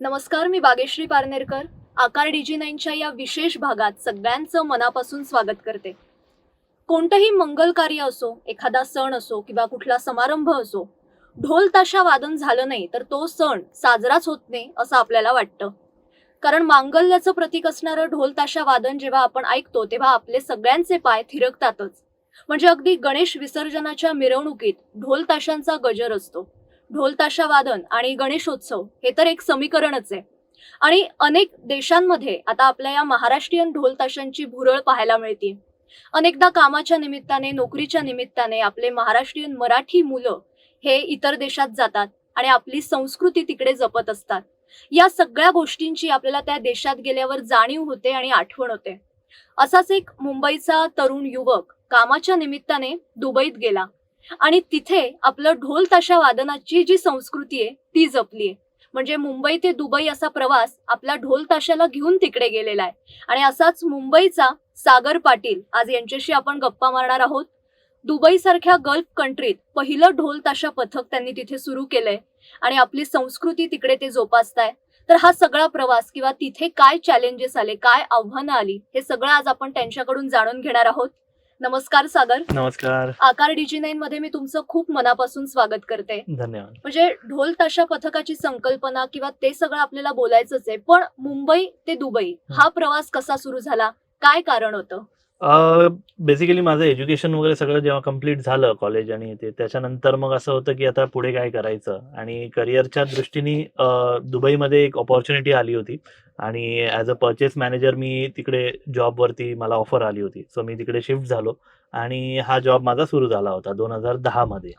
नमस्कार मी बागेश्री पारनेरकर आकार डीजी नाईनच्या या विशेष भागात सगळ्यांचं मनापासून स्वागत करते. कोणतंही मंगल कार्य असो एखादा सण असो किंवा कुठला समारंभ असो ढोल ताशा वादन झालं नाही तर तो सण साजराच होत नाही असं आपल्याला वाटतं. कारण मांगल्याचं प्रतीक असणारं ढोल ताशा वादन जेव्हा आपण ऐकतो तेव्हा आपले सगळ्यांचे पाय थिरकतातच. म्हणजे अगदी गणेश विसर्जनाच्या मिरवणुकीत ढोल ताशांचा गजर असतो. ढोल ताशा वादन आणि गणेशोत्सव हे तर एक समीकरणच आहे. आणि अनेक देशांमध्ये आता आपल्या या महाराष्ट्रीयन ढोल ताशांची भुरळ पाहायला मिळते. अनेकदा कामाच्या निमित्ताने नोकरीच्या निमित्ताने आपले महाराष्ट्रीयन मराठी मुलं हे इतर देशात जातात आणि आपली संस्कृती तिकडे जपत असतात. या सगळ्या गोष्टींची आपल्याला त्या देशात गेल्यावर जाणीव होते आणि आठवण होते. असाच एक मुंबईचा तरुण युवक कामाच्या निमित्ताने दुबईत गेला. आणि तिथे आपलं ढोल ताशा वादनाची जी संस्कृती आहे ती जपली आहे. म्हणजे मुंबई ते दुबई असा प्रवास आपला ढोल ताशाला घेऊन तिकडे गेलेला आहे. आणि असाच मुंबईचा सागर पाटील आज यांच्याशी आपण गप्पा मारणार आहोत. दुबई सारख्या गल्फ कंट्रीत पहिलं ढोल ताशा पथक त्यांनी तिथे सुरू केलंय. आणि आपली संस्कृती तिकडे ते जोपासताय. तर हा सगळा प्रवास किंवा तिथे काय चॅलेंजेस आले काय आव्हानं आली हे सगळं आज आपण त्यांच्याकडून जाणून घेणार आहोत. नमस्कार सागर. नमस्कार. आकार डीजी नाईन मध्ये मी तुमचं खूप मनापासून स्वागत करते. धन्यवाद. म्हणजे ढोल ताशा पथकाची संकल्पना किंवा ते सगळं आपल्याला बोलायचंच आहे पण मुंबई ते दुबई हा प्रवास कसा सुरू झाला? काय कारण होतं? बेसिकली माझं एज्युकेशन वगैरे सगळं जेव्हा कंप्लीट झालं कॉलेज आणि ते त्याच्यानंतर मग असं होतं की आता पुढे काय करायचं? आणि करिअरच्या दृष्टीने दुबईमध्ये एक ऑपॉर्च्युनिटी आली होती. आणि ॲज अ परचेस मॅनेजर मी तिकडे जॉबवरती मला ऑफर आली होती. सो मी तिकडे शिफ्ट झालो. आणि हा जॉब माझा सुरू झाला होता दोन हजार दहामध्ये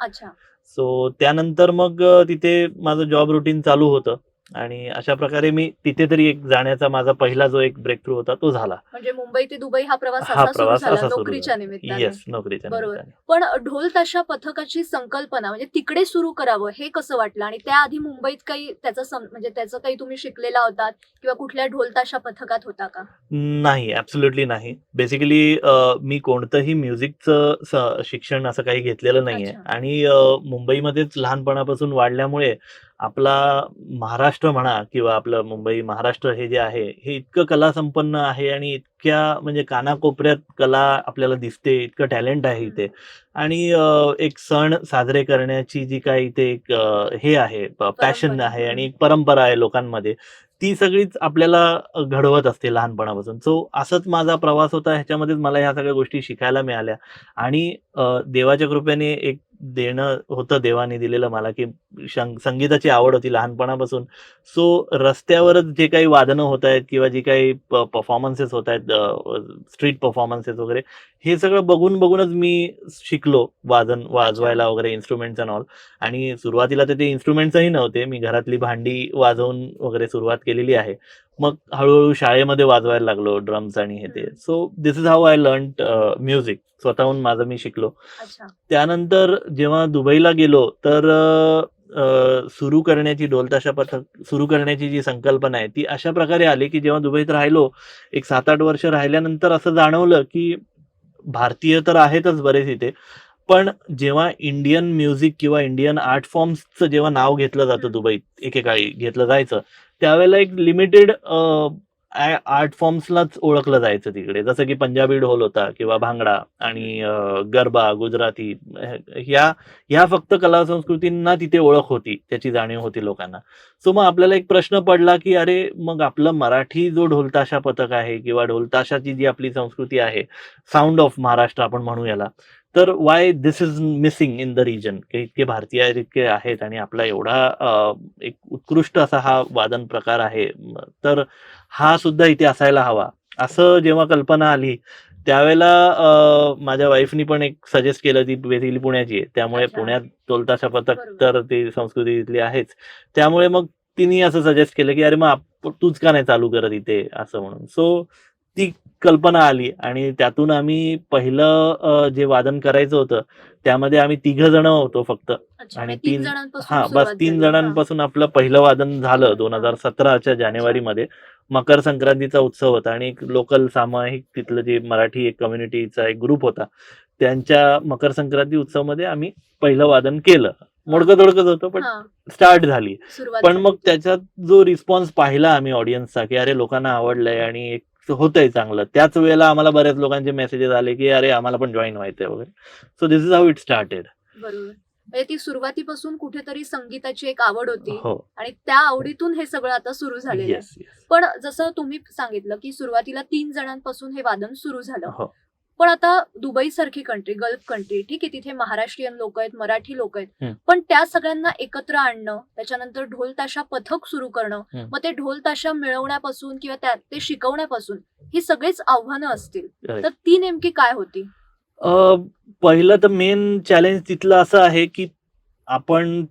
सो त्यानंतर मग तिथे माझं जॉब रुटीन चालू होतं. आणि अशा प्रकारे मी तिथे तरी एक जाण्याचा माझा पहिला जो एक ब्रेक थ्रू होता तो झाला म्हणजे मुंबई ते दुबई हा प्रवास हा असा सुरू प्रवास झाला असा सुरू नोकरीच्या झाला. निमित्ताने येस नोकरीच्या बरोबर. निमित्ताने. पण ढोल ताशा पथकाची संकल्पना म्हणजे तिकडे सुरू करावं हे कसं वाटलं आणि त्याआधी मुंबईत काही त्याचं म्हणजे त्याचं काही तुम्ही शिकलेला होतात किंवा कुठल्या ढोल ताशा पथकात होता का नाही ऍब्सोल्युटली नाही बेसिकली मी कोणतंही म्युझिकचं स- शिक्षण असं काही घेतलेलं नाहीये अच्छा. आणि अ, मुंबईमध्येच लहानपणापासून वाढल्यामुळे आपला महाराष्ट्र म्हणा किंवा आपलं मुंबई महाराष्ट्र हे जे आहे हे इतकं कला संपन्न आहे आणि इतक्या म्हणजे कानाकोपऱ्यात कला आपल्याला दिसते इतकं टॅलेंट आहे इथे. आणि एक सण साजरे करण्याची जी काही इथे एक हे आहे पॅशन. आहे आणि एक परंपरा आहे लोकांमध्ये ती सगळीच आपल्याला घडवत असते लहानपणापासून. सो असंच माझा प्रवास होता ह्याच्यामध्येच मला ह्या सगळ्या गोष्टी शिकायला मिळाल्या. आणि देवाच्या कृपेने एक देणं होतं देवाने दिलेलं मला की संगीताची आवड होती लहानपणापासून. सो रस्त्यावरच जे काही वादनं होत आहेत किंवा जी काही परफॉर्मन्सेस होत आहेत स्ट्रीट परफॉर्मन्सेस वगैरे हे सगळं बघून बघूनच मी शिकलो वादन वाजवायला वगैरे इन्स्ट्रुमेंट्स अँड ऑल आणि सुरुवातीला तर ते इन्स्ट्रुमेंट्सही नव्हते. मी घरातली भांडी वाजवून वगैरे सुरुवात केलेली आहे. मग हळूहळू शाळेमध्ये वाजवायला लागलो ड्रम्स आणि हे ते. So this is how I learn music स्वतःहून माझं मी शिकलो. त्यानंतर जेव्हा दुबईला गेलो तर सुरू करण्याची ढोलताशा पथक सुरू करण्याची जी संकल्पना आहे ती अशा प्रकारे आली की जेव्हा दुबईत राहिलो एक सात आठ वर्ष राहिल्यानंतर असं जाणवलं की भारतीय तर आहेतच बरेच इथे. पण जेव्हा इंडियन म्युझिक किंवा इंडियन आर्ट फॉर्म्सचं जेव्हा नाव घेतलं जातं दुबईत एकेकाळी घेतलं जायचं त्यावेळेला एक लिमिटेड आर्ट फॉर्म्सलाच ओळखलं जायचं तिकडे. जसं की पंजाबी ढोल होता किंवा भांगडा आणि गरबा गुजराती ह्या ह्या फक्त कला संस्कृतींना तिथे ओळख होती त्याची जाणीव होती लोकांना. सो मग आपल्याला एक प्रश्न पडला की अरे मग आपलं मराठी जो ढोलताशा पथक आहे किंवा ढोलताशाची जी आपली संस्कृती आहे साऊंड ऑफ महाराष्ट्र आपण म्हणू याला तर why this is missing in the region इतके भारतीय इतके आहेत आणि आपला एवढा एक उत्कृष्ट असा हा वादन प्रकार आहे. तर हा सुद्धा इथे असायला हवा. असं जेव्हा कल्पना आली त्यावेळेला माझ्या वाईफनी पण एक सजेस्ट केलं ती बेसिकली पुण्याची आहे. त्यामुळे. पुण्यात तोलताशा पथक. तर ती संस्कृती तिथली आहेच. त्यामुळे मग तिने असं सजेस्ट केलं की अरे मग तूच का नाही चालू करत इथे? असं म्हणून. सो ती कल्पना आली आणि त्यातून आम्ही पहिलं जे वादन करायचं होतं त्यामध्ये आम्ही तिघ जण होतो फक्त. अच्छा आणि म्हणजे तीन हा बस तीन. जणांपासून आपलं पहिलं वादन झालं दोन हजार सतराच्या जानेवारीमध्ये. मकर संक्रांतीचा उत्सव होता आणि एक लोकल सामायिक तिथलं जे मराठी एक कम्युनिटीचा एक ग्रुप होता त्यांच्या मकर संक्रांती उत्सवमध्ये आम्ही पहिलं वादन केलं. मोडकं तोडकंच होतं पण स्टार्ट झाली. पण. मग त्याच्यात जो रिस्पॉन्स पाहिला आम्ही ऑडियन्सचा की अरे लोकांना आवडलंय आणि एक होतंय चांगलं. त्याच वेळेला आम्हाला बऱ्याच लोकांचे मेसेजेस आले की अरे आम्हाला पण जॉईन व्हायचंय वगैरे. So this is how it started बरोबर. म्हणजे ती सुरुवातीपासून कुठेतरी संगीताची एक आवड होती हो. आणि त्या आवडीतून हे सगळं आता सुरू झालेलं आहे. येस येस पण जसं तुम्ही सांगितलं की सुरुवातीला तीन जणांपासून हे वादन सुरू झालं. हो. पण आता दुबई सारखी कंट्री गल्फ कंट्री ठीक आहे तिथे महाराष्ट्रीयन लोक आहेत मराठी लोक आहेत. पण त्या सगळ्यांना एकत्र आणणं त्याच्यानंतर ढोल ताशा पथक सुरू करणं. मग ते ढोल ताशा मिळवण्यापासून किंवा त्या ते शिकवण्यापासून ही सगळीच आव्हानं असतील. तर ती नेमकी काय होती पहिलं तर मेन चॅलेंज तिथलं असं आहे की आपण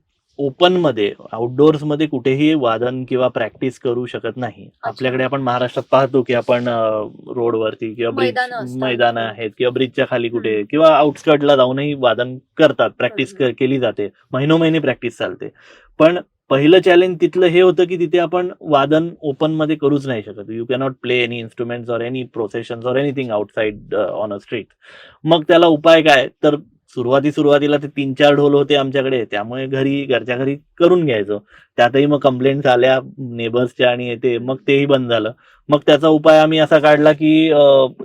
ओपनमध्ये आउटडोअर्समध्ये कुठेही वादन किंवा प्रॅक्टिस करू शकत नाही. आपल्याकडे आपण महाराष्ट्रात पाहतो की आपण रोडवरती किंवा ब्रिज मैदानं. मैदानं आहेत किंवा ब्रिजच्या खाली कुठे. किंवा आउटस्कर्टला जाऊनही वादन करतात प्रॅक्टिस. केली जाते. महिनोमहिने प्रॅक्टिस चालते. पण पहिलं चॅलेंज तिथलं हे होतं की तिथे आपण वादन ओपनमध्ये करूच नाही शकत. You cannot play any instruments or any procession or anything outside on a street मग त्याला उपाय काय? तर सुरुवाती सुरुवातीला ते तीन चार ढोल होते आमच्याकडे त्यामुळे घरी घरच्या घरी करून घ्यायचो. त्यातही मग कंप्लेंट्स आल्या नेबर्सच्या आणि ते मग तेही बंद झालं. मग त्याचा उपाय आम्ही असा काढला की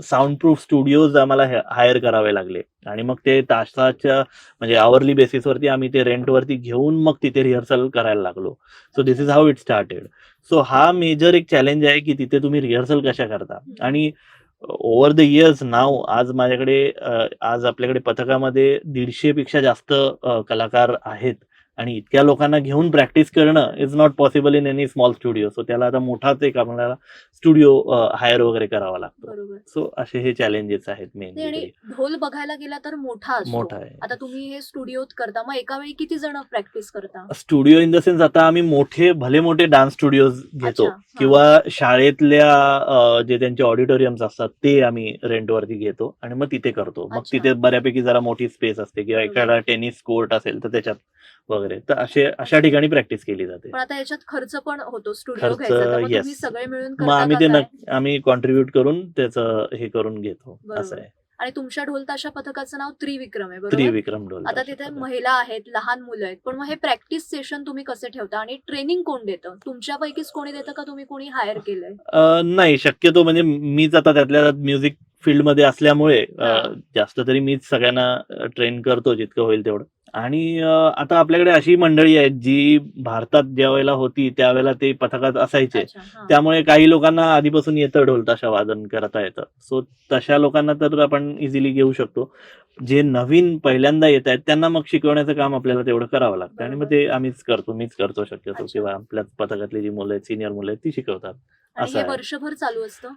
साऊंड प्रूफ स्टुडिओज आम्हाला हायर करावे लागले. आणि मग ते तासाच्या म्हणजे आवरली बेसिसवरती आम्ही ते रेंटवरती घेऊन मग तिथे रिहर्सल करायला लागलो. So this is how it started so हा मेजर एक चॅलेंज आहे की तिथे तुम्ही रिहर्सल कशा करता? आणि ओव्हर द इयर्स नाव आज माझ्याकडे आज आपल्याकडे पथकामध्ये दीडशे पेक्षा जास्त कलाकार आहेत. आणि इतक्या लोकांना घेऊन प्रॅक्टिस करणं is not possible in any small studio so त्याला आता मोठाच एक आपल्याला स्टुडिओ हायर वगैरे करावा लागतो. सो असे हे चॅलेंजेस आहेत मेन ढोल बघायला गेला तर मोठा मोठा आहे. आता तुम्ही हे स्टुडिओत करता मग एका वेळी किती जण प्रॅक्टिस करता? स्टुडिओ इन द सेन्स आता आम्ही मोठे भले मोठे डान्स स्टुडिओज घेतो. किंवा शाळेतल्या जे त्यांचे ऑडिटोरियम्स असतात ते आम्ही रेंटवरती घेतो आणि मग तिथे करतो. मग. तिथे बऱ्यापैकी जरा मोठी स्पेस असते किंवा. एखादा टेनिस कोर्ट असेल तर त्याच्यात वगैरे तर असे अशा ठिकाणी प्रॅक्टिस केली जाते पण आता याच्यात खर्च पण होतो स्टुडिओ खर्च, घ्यायचा yes. सगळे मिळून मग करता आम्ही का ते काय? आम्ही कॉन्ट्रीब्युट करून त्याचं हे करून घेतो बरोबर. असं आहे आणि तुमच्या ढोल ताशा पथकाचं नाव त्रिविक्रम आहे बरोबर त्रिविक्रम ढोल आता तिथे महिला आहेत लहान मुलं आहेत पण मग हे प्रॅक्टिस सेशन तुम्ही कसे ठेवता आणि ट्रेनिंग कोण देतं तुमच्यापैकीच कोणी देतं का तुम्ही कोणी हायर केलंय अ, नाही शक्यतो म्हणजे मीच आता त्यातल्या त्यात म्युझिक फील्डमध्ये असल्यामुळे अ, हा. जास्त तरी मीच सगळ्यांना ट्रेन करतो जितकं होईल तेवढं आणि अ, आता आपल्याकडे अशी मंडळी आहेत जी भारतात ज्या वेळेला होती त्यावेळेला ते पथकात असायचे. अच्छा, हा. त्यामुळे काही लोकांना आधीपासून येतं ढोल ताशा वादन करता येतं. सो तशा लोकांना तर आपण इझिली घेऊ शकतो. जे नवीन पहिल्यांदा येत आहेत त्यांना मग शिकवण्याचं काम आपल्याला तेवढं करावं लागतं. आणि मग ते आम्हीच करतो मीच करतो शक्यतो अच्छा. किंवा आपल्याच पथकातली जी मुलं आहेत सिनियर मुलं आहेत ती शिकवतात. आणि असं हे आहे. वर्षभर चालू असतं?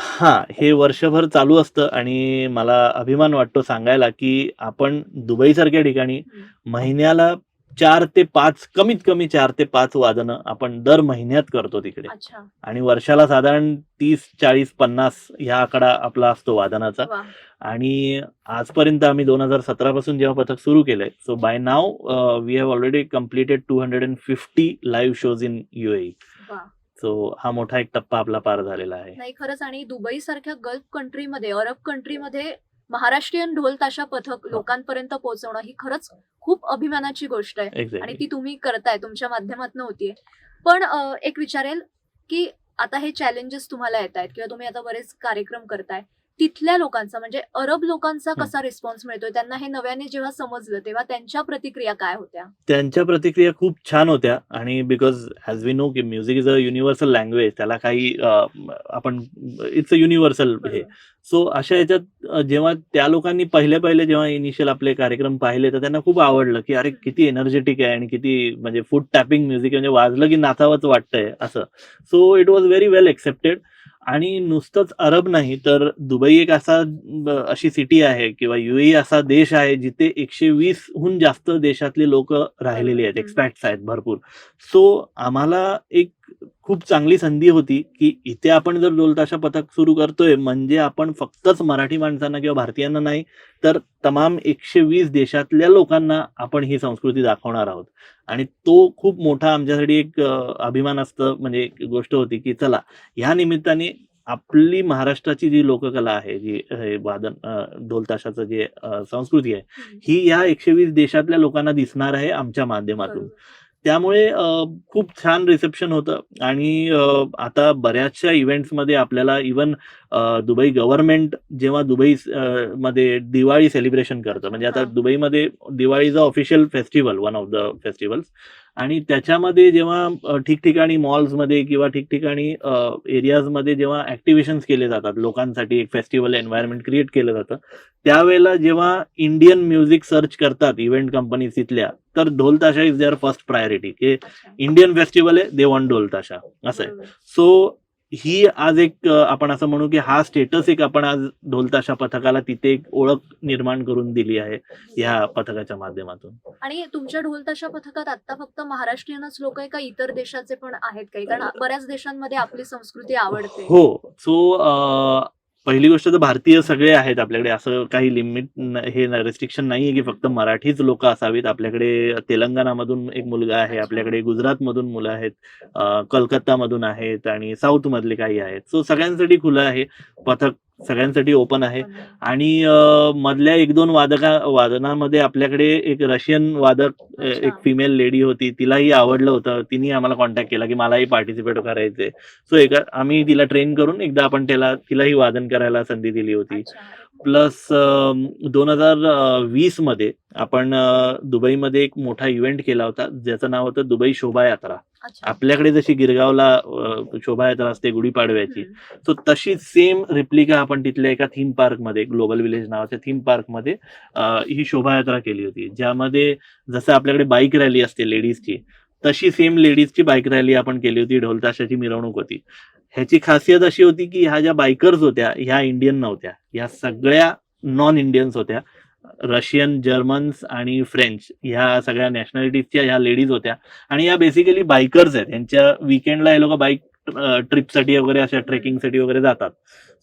हा हे वर्षभर चालू असतं आणि मला अभिमान वाटतो सांगायला की आपण दुबई सारख्या ठिकाणी. महिन्याला चार ते पाच कमीत कमी चार ते पाच वादनं आपण दर महिन्यात करतो तिकडे. अच्छा. आणि वर्षाला साधारण तीस चाळीस पन्नास ह्या आकडा आपला असतो वादनाचा. आणि आजपर्यंत आम्ही दोन हजार सतरा पासून जेव्हा पथक सुरू केलंय so by now we have already completed two hundred and fifty live shows in UAE so हा मोठा एक टप्पा आपला पार झालेला आहे. नाही खरंच आणि दुबई सारख्या गल्फ कंट्रीमध्ये अरब कंट्रीमध्ये महाराष्ट्रीयन ढोल ताशा पथक लोकांपर्यंत पोहोचवणं ही खरंच खूप अभिमानाची गोष्ट आहे. आणि ती तुम्ही करताय तुमच्या माध्यमातून होतीये पण एक विचारेल की आता हे चॅलेंजेस तुम्हाला येत आहेत किंवा तुम्ही आता बरेच कार्यक्रम करताय. तिथल्या लोकांचा म्हणजे अरब लोकांचा. कसा रिस्पॉन्स मिळतोय? त्यांना हे नव्याने जेव्हा समजलं तेव्हा त्यांच्या प्रतिक्रिया काय होत्या? त्यांच्या प्रतिक्रिया खूप छान होत्या आणि बिकॉज ॲज वी नो की music is a universal language त्याला काही आपण इट्स अ युनिव्हर्सल हे. सो अशा याच्यात जेव्हा त्या लोकांनी पहिले पहिले जेव्हा इनिशियल आपले कार्यक्रम पाहिले तर त्यांना खूप आवडलं की अरे किती एनर्जेटिक आहे आणि किती म्हणजे फूड टॅपिंग म्युझिक म्हणजे वाजलं की नाचावंच वाटतंय असं. So it was very well accepted आणि नुसतंच अरब नाही तर दुबई एक असा अशी सिटी आहे किंवा युएई असा देश आहे जिथे एकशे वीस हून जास्त देशातले लोक राहिलेले आहेत. एक्सपॅक्ट्स आहेत भरपूर सो आम्हाला एक खूप चांगली संधी होती की इथे आपण जर ढोलताशा पथक सुरू करतोय म्हणजे आपण फक्तच मराठी माणसांना किंवा भारतीयांना नाही तर तमाम एकशे वीस देशातल्या लोकांना आपण ही संस्कृती दाखवणार आहोत. आणि तो खूप मोठा आमच्यासाठी एक अभिमान असतं म्हणजे एक गोष्ट होती की चला ह्या निमित्ताने आपली महाराष्ट्राची जी लोककला आहे जी वादन ढोलताशाचं जे संस्कृती आहे ही या एकशे वीस देशातल्या लोकांना दिसणार आहे आमच्या माध्यमातून. त्यामुळे खूप छान रिसेप्शन होतं आणि आता बऱ्याचशा इव्हेंट्समध्ये आपल्याला इवन दुबई गव्हर्नमेंट जेव्हा दुबई मध्ये दिवाळी सेलिब्रेशन करतं म्हणजे आता. दुबईमध्ये दिवाळीचा official festival one of the festivals आणि त्याच्यामध्ये जेव्हा ठिकठिकाणी मॉल्समध्ये किंवा ठिकठिकाणी एरियाजमध्ये जेव्हा ऍक्टिव्हेशन्स केले जातात लोकांसाठी एक फेस्टिवल एन्व्हायरमेंट क्रिएट केलं जातं त्यावेळेला जेव्हा इंडियन म्युझिक सर्च करतात इव्हेंट कंपनीज तिथल्या तर ढोल ताशा इज देअर फर्स्ट प्रायोरिटी की. इंडियन फेस्टिवल आहे दे वॉन्ट ढोल ताशा असं आहे. सो ही आज एक आपण असं म्हणू की हा स्टेटस एक आपण आज ढोलताशा पथकाला तिथे एक ओळख निर्माण करून दिली आहे या पथकाच्या माध्यमातून. आणि तुमच्या ढोलताशा पथकात आता फक्त महाराष्ट्रीयनच लोक आहे का इतर देशाचे पण आहेत काही? कारण बऱ्याच देशांमध्ये आपली संस्कृती आवडते. हो. सो पहिली गोष्ट तर भारतीय सगळे आहेत आपल्याकडे. असं काही लिमिट हे रेस्ट्रिक्शन नाहीये की फक्त मराठीच लोक असावीत. आपल्याकडे तेलंगणामधून एक मुलगा आहे आपल्याकडे गुजरातमधून मुलं आहेत कलकत्तामधून आहेत आणि साऊथ मधले काही आहेत. सो सगळ्यांसाठी खुलं आहे. पथक सगळ्यांसाठी ओपन आहे. आणि मधल्या एक दोन वादका वादनामध्ये आपल्याकडे एक रशियन वादक. एक फिमेल लेडी होती. तिलाही आवडलं होतं. तिने आम्हाला कॉन्टॅक्ट केला की मलाही पार्टिसिपेट करायचंय. सो एका आम्ही तिला ट्रेन करून एकदा आपण त्याला तिलाही वादन करायला संधी दिली होती. प्लस दोन हजार वीसमध्ये आपण दुबईमध्ये एक मोठा इव्हेंट केला होता. ज्याचं नाव होतं दुबई शोभायात्रा. अच्छा. आपल्याकडे जशी गिरगावला शोभायात्रा असते गुढीपाडव्याची. सो तशी सेम रिप्लिका आपण तिथल्या एका थीम पार्कमध्ये ग्लोबल विलेज नावाच्या थीम पार्कमध्ये ही शोभायात्रा केली होती. ज्यामध्ये जसं आपल्याकडे बाईक रॅली असते लेडीजची तशी सेम लेडीजची बाईक रॅली आपण केली होती ढोलताशाची मिरवणूक होती. ह्याची खासियत अशी होती की ह्या ज्या बायकर्स होत्या ह्या इंडियन नव्हत्या. ह्या सगळ्या नॉन इंडियन्स होत्या. रशियन जर्मन्स आणि फ्रेंच ह्या सगळ्या नॅशनॅलिटीजच्या ह्या लेडीज होत्या. आणि या बेसिकली बायकर्स आहेत. यांच्या विकेंडला हे लोक बाईक ट्रिपसाठी वगैरे अशा ट्रेकिंगसाठी वगैरे जातात.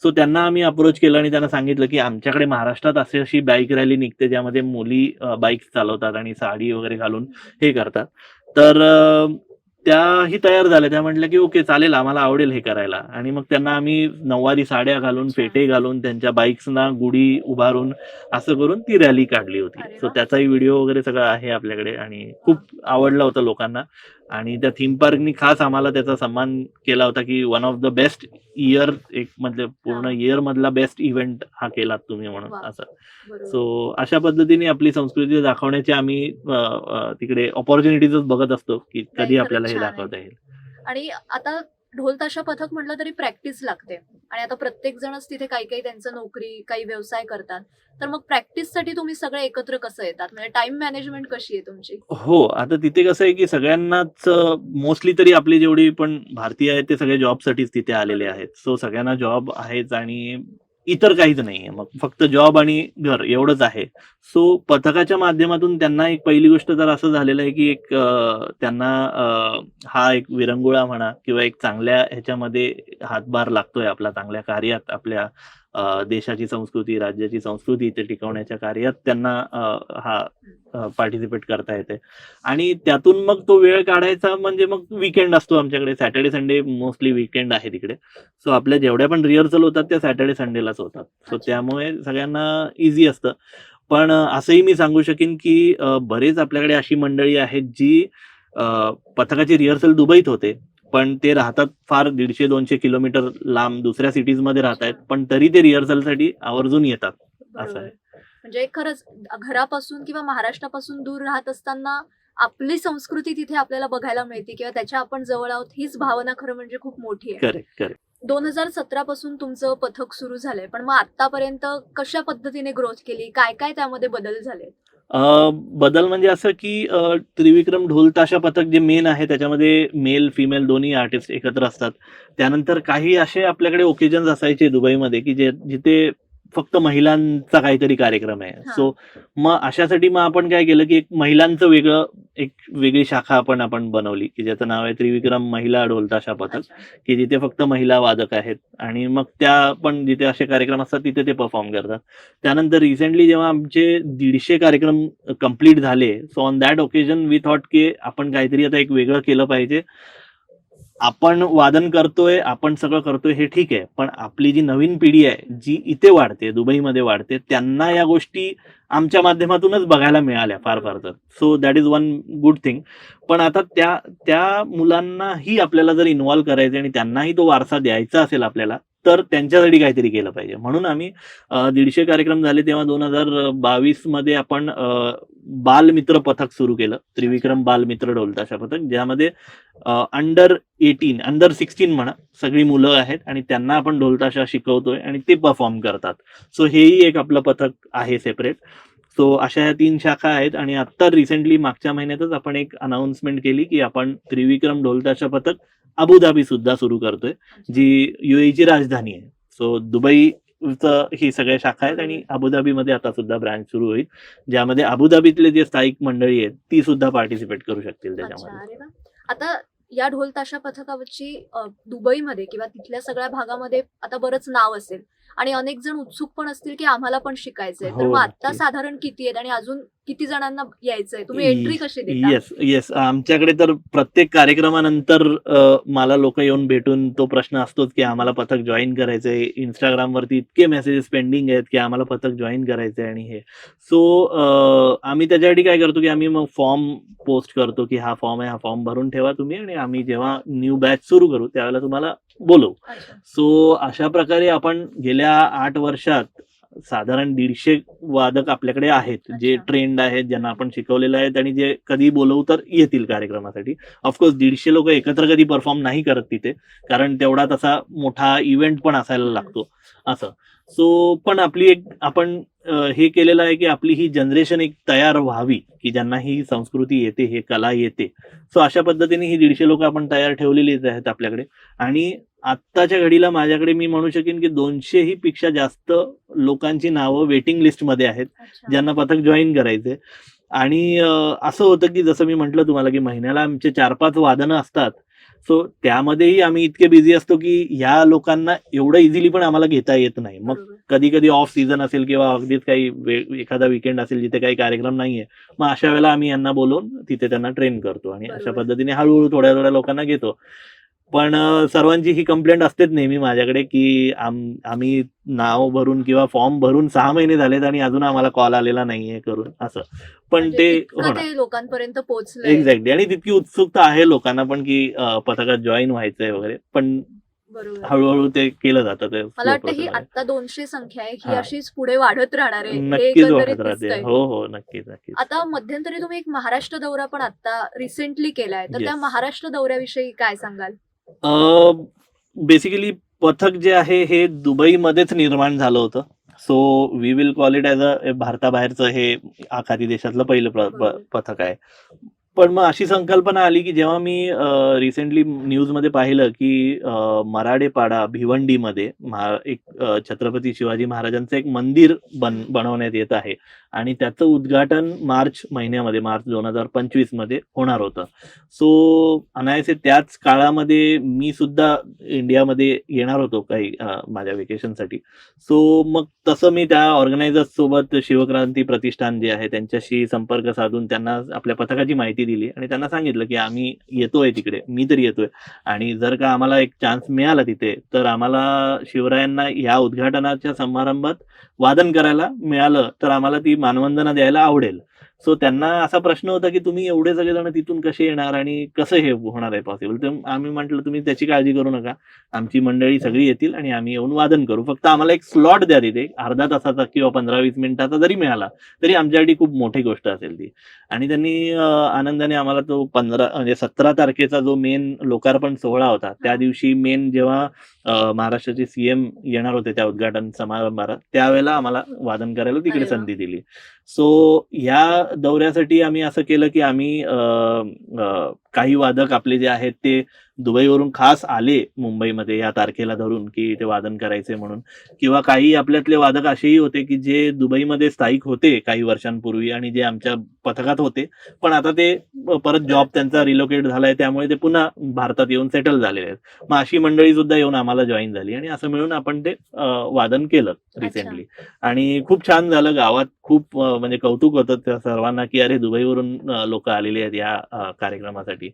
सो त्यांना आम्ही अप्रोच केलं आणि त्यांना सांगितलं की आमच्याकडे महाराष्ट्रात अशी अशी बाईक रॅली निघते ज्यामध्ये मुली बाईक चालवतात आणि साडी वगैरे घालून हे करतात. तर त्याही तयार झाल्या त्या म्हटल्या की ओके चालेल आम्हाला आवडेल हे करायला आणि मग त्यांना आम्ही नऊवारी साड्या घालून. फेटे घालून त्यांच्या बाईक्सना गुढी उभारून असं करून ती रॅली काढली होती सो. त्याचाही व्हिडिओ वगैरे सगळं आहे आपल्याकडे आणि खूप आवडला होता लोकांना आणि त्या थीम पार्कनी खास आम्हाला त्याचा सन्मान केला होता की one of the best year एक म्हणजे पूर्ण. इयर मधला बेस्ट इव्हेंट हा केलात तुम्ही म्हणून. असं. सो अशा पद्धतीने आपली संस्कृती दाखवण्याची आम्ही तिकडे ऑपॉर्च्युनिटीज बघत असतो की कधी आपल्याला हे. दाखवता येईल आणि आता ढोल ताशा पथक म्हटलं तरी प्रॅक्टिस लागते. आणि आता प्रत्येक जणच तिथे काही काही त्यांचं नोकरी काही व्यवसाय करतात. तर मग प्रॅक्टिससाठी तुम्ही सगळे एकत्र कसं येतात? म्हणजे टाइम मॅनेजमेंट कशी आहे तुमची? हो आता तिथे कसं आहे की सगळ्यांनाच मोस्टली तरी आपली जेवढी पण भारतीय आहेत ते सगळे जॉबसाठीच तिथे आलेले आहेत. सो सगळ्यांना जॉब आहेच आणि इतर काहीच नाहीये. मग फक्त जॉब आणि घर एवढंच आहे. सो पथकाच्या माध्यमातून त्यांना एक पहिली गोष्ट तर असं झालेलं आहे की एक त्यांना हा एक विरंगुळा म्हणा किंवा एक चांगल्या ह्याच्यामध्ये हातभार लागतोय आपला चांगल्या कार्यात आपल्या देशाची संस्कृती राज्याची संस्कृती इथे टिकवण्याच्या कार्यात त्यांना हा पार्टिसिपेट करता येते. आणि त्यातून मग तो वेळ काढायचा म्हणजे मग विकेंड असतो आमच्याकडे. सॅटर्डे संडे मोस्टली विकेंड आहे तिकडे सो आपल्या जेवढ्या पण रिहर्सल होतात त्या सॅटर्डे संडेलाच होतात. सो. त्यामुळे सगळ्यांना इझी असतं. पण असंही मी सांगू शकेन की बरेच आपल्याकडे अशी मंडळी आहेत जी पथकाची रिहर्सल दुबईत होते. पण ते राहतात फार दीडशे दोनशे किलोमीटर लांब दुसऱ्या सिटीजमध्ये राहत आहेत. पण तरी ते रिहर्सलसाठी आवर्जून येतात. असं आहे. म्हणजे खरंच घरापासून किंवा महाराष्ट्रापासून दूर राहत असताना आपली संस्कृती तिथे आपल्याला बघायला मिळते किंवा त्याच्या आपण जवळ आहोत हीच भावना खरं म्हणजे खूप मोठी आहे. करेक्ट करेक्ट दोन हजार सतरा पासून तुमचं पथक सुरू झालंय पण मग आतापर्यंत कशा पद्धतीने ग्रोथ केली? काय काय त्यामध्ये बदल झाले बदल म्हणजे असं की त्रिविक्रम ढोल ताशा पथक जे मेन आहे त्याच्यामध्ये मेल फिमेल दोन्ही आर्टिस्ट एकत्र असतात. त्यानंतर काही असे आपल्याकडे ओकेजन्स असायचे दुबईमध्ये की जे जिथे फक्त महिलांचा काहीतरी कार्यक्रम आहे. सो मग अशासाठी मग आपण काय केलं की एक महिलांचं वेगळं एक वेगळी शाखा आपण आपण बनवली की ज्याचं नाव आहे त्रिविक्रम महिला ढोलताशा पथक. की जिथे फक्त महिला वादक आहेत आणि मग त्या पण जिथे असे कार्यक्रम असतात तिथे ते परफॉर्म करतात त्यानंतर रिसेंटली जेव्हा आमचे दीडशे कार्यक्रम कंप्लीट झाले so on that occasion we thought की आपण काहीतरी आता एक वेगळं केलं पाहिजे आपण वादन करतोय आपण सगळं करतोय हे ठीक आहे. पण आपली जी नवीन पिढी आहे जी इथे वाढते दुबईमध्ये वाढते त्यांना या गोष्टी आमच्या माध्यमातूनच बघायला मिळाल्या फार फार तर. So that is one good thing पण आता त्या त्या मुलांनाही आपल्याला जर इन्व्हॉल्व्ह करायचं आणि त्यांनाही तो वारसा द्यायचा असेल आपल्याला तर त्यांच्यासाठी काहीतरी केलं पाहिजे. म्हणून आम्ही दीडशे कार्यक्रम झाले तेव्हा दोन हजार बावीसमध्ये आपण बालमित्र पथक सुरू केलं. त्रिविक्रम बालमित्र ढोलताशा पथक ज्यामध्ये अंडर एटीन अंडर सिक्स्टीन म्हणा सगळी मुलं आहेत आणि त्यांना आपण ढोलताशा शिकवतोय आणि ते परफॉर्म करतात. सो हेही एक आपलं पथक आहे सेपरेट सो अशा या तीन शाखा आहेत आणि आत्ता रिसेंटली मागच्या महिन्यातच आपण एक अनाउन्समेंट केली की आपण त्रिविक्रम ढोलताशा पथक अबुधाबी सुद्धा सुरू करतोय जी युएची राजधानी आहे. सो दुबई ही सगळ्या शाखा आहेत आणि अबुधाबीमध्ये आता सुद्धा ब्रँच सुरू होईल ज्यामध्ये अबुधाबीतले जे स्थायिक मंडळी आहेत ती सुद्धा पार्टिसिपेट करू शकतील त्याच्यामध्ये. आता या ढोल ताशा पथकाची अ, दुबईमध्ये किंवा तिथल्या सगळ्या भागामध्ये आता बरंच नाव असेल. आणि अनेक जण उत्सुक पण असतील की आम्हाला पण शिकायचंय. तर हो, मग आता नक्की. साधारण किती आहेत आणि अजून किती जणांना यायचंय? तुम्ही एंट्री कशी देता? येस येस आमच्याकडे तर प्रत्येक कार्यक्रमानंतर अ, मला लोक येऊन भेटून तो प्रश्न असतोच की आम्हाला पथक जॉईन करायचंय. इंस्टाग्राम वरती इतके मेसेजेस पेंडिंग आहेत की आम्हाला पथक जॉईन करायचंय आणि हे. सो आम्ही त्याच्यासाठी काय करतो की आम्ही मग फॉर्म पोस्ट करतो की हा फॉर्म आहे हा फॉर्म भरून ठेवा तुम्ही आणि आम्ही जेव्हा न्यू बॅच सुरू करू त्यावेळेला तुम्हाला अच्छा. सो अशा प्रकारे आपण गेल्या आठ वर्षात साधारण दीडशे वादक आपल्याकडे आहेत जे. ट्रेंड आहेत ज्यांना आपण शिकवलेले आहेत आणि जे कधी बोलवू तर येतील कार्यक्रमासाठी ऑफकोर्स दीडशे लोक एकत्र कधी परफॉर्म नाही करत तिथे कारण तेवढा तसा मोठा इव्हेंट पण असायला लागतो असं सो पण आपली एक आपण हे केलेलं आहे की आपली ही जनरेशन एक तयार व्हावी की ज्यांना ही संस्कृती येते हे कला येते. सो अशा पद्धतीने ही दीडशे लोक आपण तयार ठेवलेलीच आहेत आपल्याकडे. आणि आत्ताच्या घडीला माझ्याकडे मी म्हणू शकेन की दोनशेही पेक्षा जास्त लोकांची नावं वेटिंग लिस्टमध्ये आहेत. ज्यांना पथक जॉईन करायचे आणि असं होतं की जसं मी म्हटलं तुम्हाला की महिन्याला आमचे चार पाच वादनं असतात सो त्यामध्येही आम्ही इतके बिझी असतो की ह्या लोकांना एवढं इझिली पण आम्हाला घेता येत नाही मग. कधी कधी ऑफ सीझन असेल किंवा अगदीच काही एखादा विकेंड असेल जिथे काही कार्यक्रम नाहीये मग अशा वेळेला आम्ही यांना बोलवून तिथे त्यांना ट्रेन करतो आणि अशा. पद्धतीने हळूहळू थोड्या थोड्या लोकांना घेतो पण सर्वांची ही कंप्लेंट असतेच नेहमी माझ्याकडे की आम- आम्ही नाव भरून किंवा फॉर्म भरून सहा महिने झालेत आणि अजून आम्हाला कॉल आलेला नाहीये करून असं. पण म्हणजे ते होणार ते लोकांपर्यंत पोहोचलंय. एक्झॅक्टली आणि तितकी उत्सुकता आहे लोकांना पण की पथकात जॉईन व्हायचंय वगैरे. पण हळूहळू ते केलं जातं ते मला वाटतं ही. आता दोनशे संख्या आहे ही हा. अशीच पुढे वाढत राहणार आहे. हे नक्कीच वाढत राहते. हो हो. नक्कीच नक्कीच. आता मध्यंतरी तुम्ही एक महाराष्ट्र दौरा पण आता रिसेंटली केलाय. तर त्या. महाराष्ट्र दौऱ्याविषयी काय सांगाल? बेसिकली पथक जे आहे हे दुबईमध्येच निर्माण झालं होतं. So we will call it as a भारताबाहेरचं हे आखाती देशातलं पहिलं प-. पथक आहे. पण मग अशी संकल्पना आली की जेव्हा मी रिसेंटली न्यूजमध्ये पाहिलं की अ, मराडेपाडा भिवंडीमध्ये महा- एक अ, छत्रपती शिवाजी महाराजांचं एक मंदिर बन बनवण्यात येत आहे. आणि त्याचं उद्घाटन मार्च महिन्यामध्ये मार्च दोन हजार पंचवीसमध्ये होणार होतं. सो अनायसे त्याच काळामध्ये मी सुद्धा इंडियामध्ये येणार होतो काही माझ्या वेकेशनसाठी सो मग तसं मी त्या ऑर्गनायझर्स सोबत शिवक्रांती प्रतिष्ठान जे आहे त्यांच्याशी संपर्क साधून त्यांना आपल्या पथकाची माहिती दिली आणि त्यांना सांगितलं की आम्ही येतोय तिकडे मी तरी येतोय. आणि जर का आम्हाला एक चान्स मिळाला तिथे तर आम्हाला शिवरायांना या उद्घाटनाच्या समारंभात वादन करायला मिळालं तर आम्हाला ती मानवंदना द्यायला आवडेल. सो त्यांना असा प्रश्न होता की तुम्ही एवढे सगळेजण तिथून कसे येणार आणि कसं हे होणार आहे पॉसिबल तर आम्ही म्हटलं तुम्ही त्याची काळजी करू नका. आमची मंडळी सगळी येतील आणि आम्ही येऊन वादन करू. फक्त आम्हाला एक स्लॉट द्या तिथे. अर्धा तासाचा किंवा पंधरा वीस मिनिटाचा जरी मिळाला तरी आमच्यासाठी खूप मोठी गोष्ट असेल ती. आणि त्यांनी आनंदाने आम्हाला तो पंधरा म्हणजे सतरा तारखेचा जो मेन लोकार्पण सोहळा होता त्या दिवशी मेन जेव्हा महाराष्ट्राचे सीएम येणार होते त्या उद्घाटन समारंभाला त्यावेळेला आम्हाला वादन करायला तिकडे. संधी दिली. सो या दौऱ्यासाठी आम्ही असं केलं की आम्ही काही वादक आपले जे आहेत ते दुबईवरून खास आले मुंबईमध्ये या तारखेला धरून की ते वादन करायचे म्हणून. किंवा काही आपल्यातले वादक असेही होते की जे दुबईमध्ये स्थायिक होते काही वर्षांपूर्वी आणि जे आमच्या पथकात होते. पण आता ते परत जॉब त्यांचा रिलोकेट झालाय त्यामुळे ते पुन्हा भारतात येऊन सेटल झालेले आहेत. मग अशी मंडळी सुद्धा येऊन आम्हाला जॉईन झाली आणि असं मिळून आपण ते वादन केलं रिसेंटली आणि खूप छान झालं गावात खूप म्हणजे कौतुक होतं त्या सर्वांना की अरे दुबईवरून लोक आलेले आहेत या कार्यक्रमासाठी.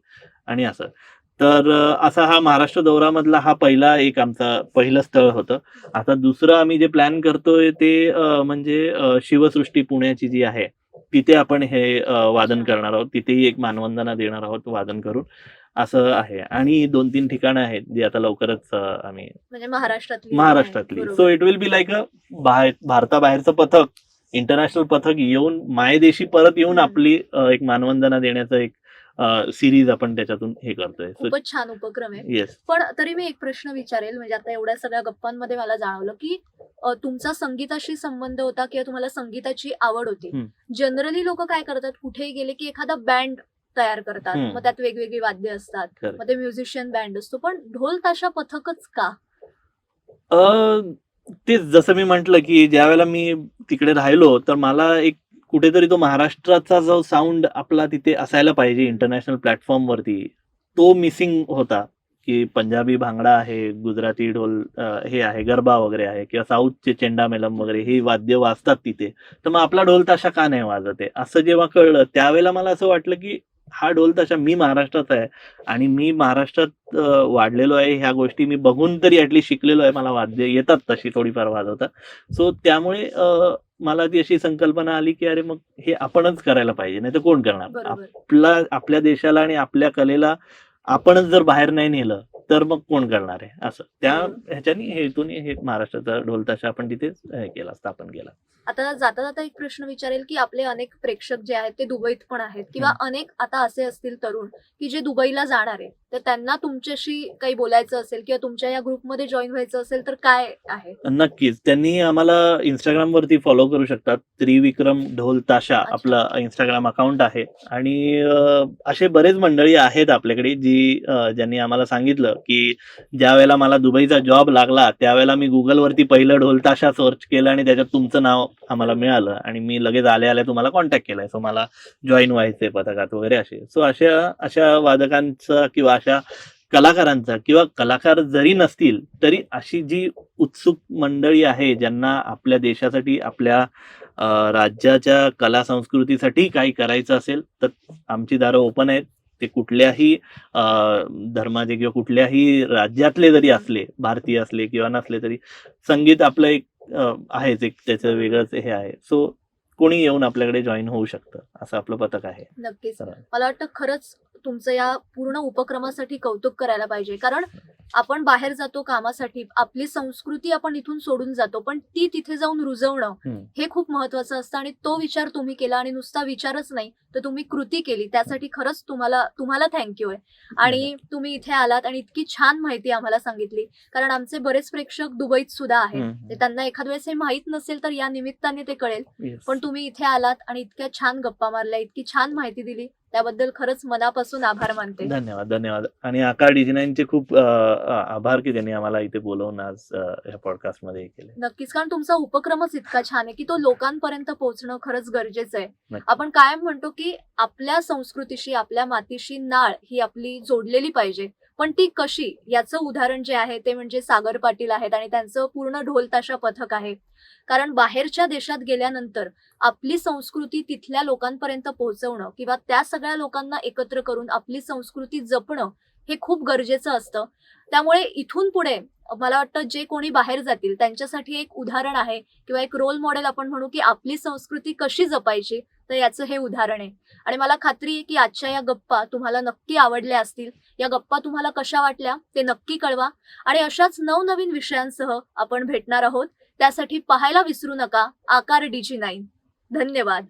आणि असं. तर असा हा महाराष्ट्र दौरामधला हा पहिला एक आमचा पहिलं स्थळ होतं आता दुसरं आम्ही जे प्लॅन करतोय ते म्हणजे शिवसृष्टी पुण्याची जी आहे तिथे आपण हे वादन. करणार आहोत तिथेही एक मानवंदना देणार आहोत वादन करून असं आहे आणि दोन तीन ठिकाणं आहेत जी आता लवकरच आम्ही म्हणजे महाराष्ट्रातली महाराष्ट्रातली. So it will be like a बाहेर भारताबाहेरचं पथक इंटरनॅशनल पथक येऊन मायदेशी परत येऊन. आपली एक मानवंदना देण्याचं एक सिरीज आपण त्याच्यातून हे करतोय. खूपच छान उपक्रम आहे. येस पण तरी मी एक प्रश्न विचारेल म्हणजे आता एवढ्या सगळ्या गप्पांमध्ये मला जाणवलं की अ, तुमचा संगीताशी संबंध होता किंवा तुम्हाला संगीताची आवड होती. हम्म. जनरली लोक काय करतात? कुठेही गेले की एखादा बँड तयार करतात. हम्म. मग त्यात वेगवेगळी वाद्य असतात. Correct. मग ते म्युझिशियन बँड असतो. पण ढोल ताशा पथकच का? तेच जसं मी म्हंटल की ज्या वेळेला मी तिकडे राहिलो तर मला एक कुठेतरी तो महाराष्ट्राचा जो साऊंड आपला तिथे असायला पाहिजे इंटरनॅशनल प्लॅटफॉर्म वरती तो मिसिंग होता. की पंजाबी भांगडा आहे गुजराती ढोल हे आहे गरबा वगैरे आहे किंवा साऊथचे चेंडामेलम वगैरे ही वाद्य वाजतात तिथे. तर मग आपला ढोल ताशा का नाही वाजत? आहे असं जेव्हा कळलं त्यावेळेला मला असं वाटलं की हा ढोल तशा मी महाराष्ट्रात आहे आणि मी महाराष्ट्रात वाढलेलो आहे ह्या गोष्टी मी बघून तरी ऍटलीस्ट शिकलेलो आहे मला वाद्य येतात तशी थोडीफार वाजवतात सो त्यामुळे मला ती अशी संकल्पना आली की अरे मग हे आपणच करायला पाहिजे नाही तर कोण करणार? आपला आपल्या देशाला आणि आपल्या कलेला आपणच जर बाहेर नाही नेलं तर मग कोण करणार आहे? असं. त्या ह्याच्यानी हेतून हे महाराष्ट्राचा ढोल ताशा आपण तिथे हे केला स्थापन केला. आता जाता जाता एक प्रश्न विचारेल की आपले अनेक प्रेक्षक जे आहेत ते दुबईत पण आहेत. किंवा अनेक आता असे असतील तरुण की जे दुबईला जाणार आहे तर त्यांना तुमच्याशी काही बोलायचं असेल किंवा तुमच्या या ग्रुपमध्ये जॉईन व्हायचं असेल तर काय आहे? नक्कीच. त्यांनी आम्हाला इंस्टाग्राम वरती फॉलो करू शकतात. त्रिविक्रम ढोल ताशा. आपलं इंस्टाग्राम अकाउंट आहे. आणि असे बरेच मंडळी आहेत आपल्याकडे जी अ, ज्यांनी आम्हाला सांगितलं की ज्या वेळेला मला दुबईचा जॉब लागला त्यावेळेला मी गुगल वरती पहिलं ढोलताशा सर्च केलं आणि त्याच्यात तुमचं नाव आम्हाला मिळालं आणि मी लगेच आल्या आल्या तुम्हाला कॉन्टॅक्ट केलाय. सो मला जॉईन व्हायचंय पथकात वगैरे असे. सो अशा अशा वादकांचा किंवा अशा कलाकारांचा किंवा कलाकार जरी नसतील तरी अशी जी उत्सुक मंडळी आहे ज्यांना आपल्या देशासाठी आपल्या राज्याच्या कला संस्कृतीसाठी काही करायचं असेल तर आमची दारं ओपन आहेत. ते कुठल्याही अ, धर्माचे किंवा कुठल्याही राज्यातले जरी असले भारतीय असले किंवा नसले तरी संगीत आपलं एक आहेच एक त्याचं वेगळंच हे आहे. सो कोणी येऊन आपल्याकडे जॉईन होऊ शकतं असं आपलं पथक आहे. नक्कीच. मला वाटतं खरंच तुमचं या पूर्ण उपक्रमासाठी कौतुक करायला पाहिजे. कारण आपण बाहेर जातो कामासाठी आपली संस्कृती आपण इथून सोडून जातो पण ती तिथे जाऊन रुजवणं हम्म. हे खूप महत्वाचं असतं आणि तो विचार तुम्ही केला आणि नुसता विचारच नाही तर तुम्ही कृती केली. त्यासाठी खरंच तुम्हाला तुम्हाला थँक्यू आहे. आणि तुम्ही इथे आलात आणि इतकी छान माहिती आम्हाला सांगितली. कारण आमचे बरेच प्रेक्षक दुबईत सुद्धा आहेत. हम्म. ते त्यांना एखाद वेळेस हे माहीत नसेल तर या निमित्ताने ते कळेल. Yes. पण तुम्ही इथे आलात आणि इतक्या छान गप्पा मारल्या इतकी छान माहिती दिली त्याबद्दल खरंच मनापासून आभार मानते. धन्यवाद धन्यवाद. आणि आकार डिजिनाईनचे खूप अ, आभार की त्यांनी आम्हाला इथे बोलवून आज या पॉडकास्टमध्ये हे केले. नक्कीच कारण तुमचा उपक्रमच इतका छान आहे की तो लोकांपर्यंत पोहोचणं खरंच गरजेचं आहे. नक्की. आपण कायम म्हणतो की आपल्या संस्कृतीशी आपल्या मातीशी नाळ ही आपली जोडलेली पाहिजे. पण ती कशी याचं उदाहरण जे आहे ते म्हणजे सागर पाटील आहेत आणि त्यांचं पूर्ण ढोलताशा पथक आहे. कारण बाहेरच्या देशात गेल्यानंतर आपली संस्कृती तिथल्या लोकांपर्यंत पोहोचवणं किंवा त्या सगळ्या लोकांना एकत्र करून आपली संस्कृती जपणं हे खूप गरजेचं असतं. त्यामुळे इथून पुढे मला वाटतं जे कोणी बाहेर जातील त्यांच्यासाठी एक उदाहरण आहे किंवा एक रोल मॉडेल आपण म्हणू की आपली संस्कृती कशी जपायची तर याचं हे उदाहरण आहे. आणि मला खात्री आहे की आजच्या या गप्पा तुम्हाला नक्की आवडल्या असतील. या गप्पा तुम्हाला कशा वाटल्या ते नक्की कळवा. आणि अशाच नवनवीन विषयांसह आपण भेटणार आहोत. त्यासाठी पाहायला विसरू नका आकार डीजी नाईन. धन्यवाद.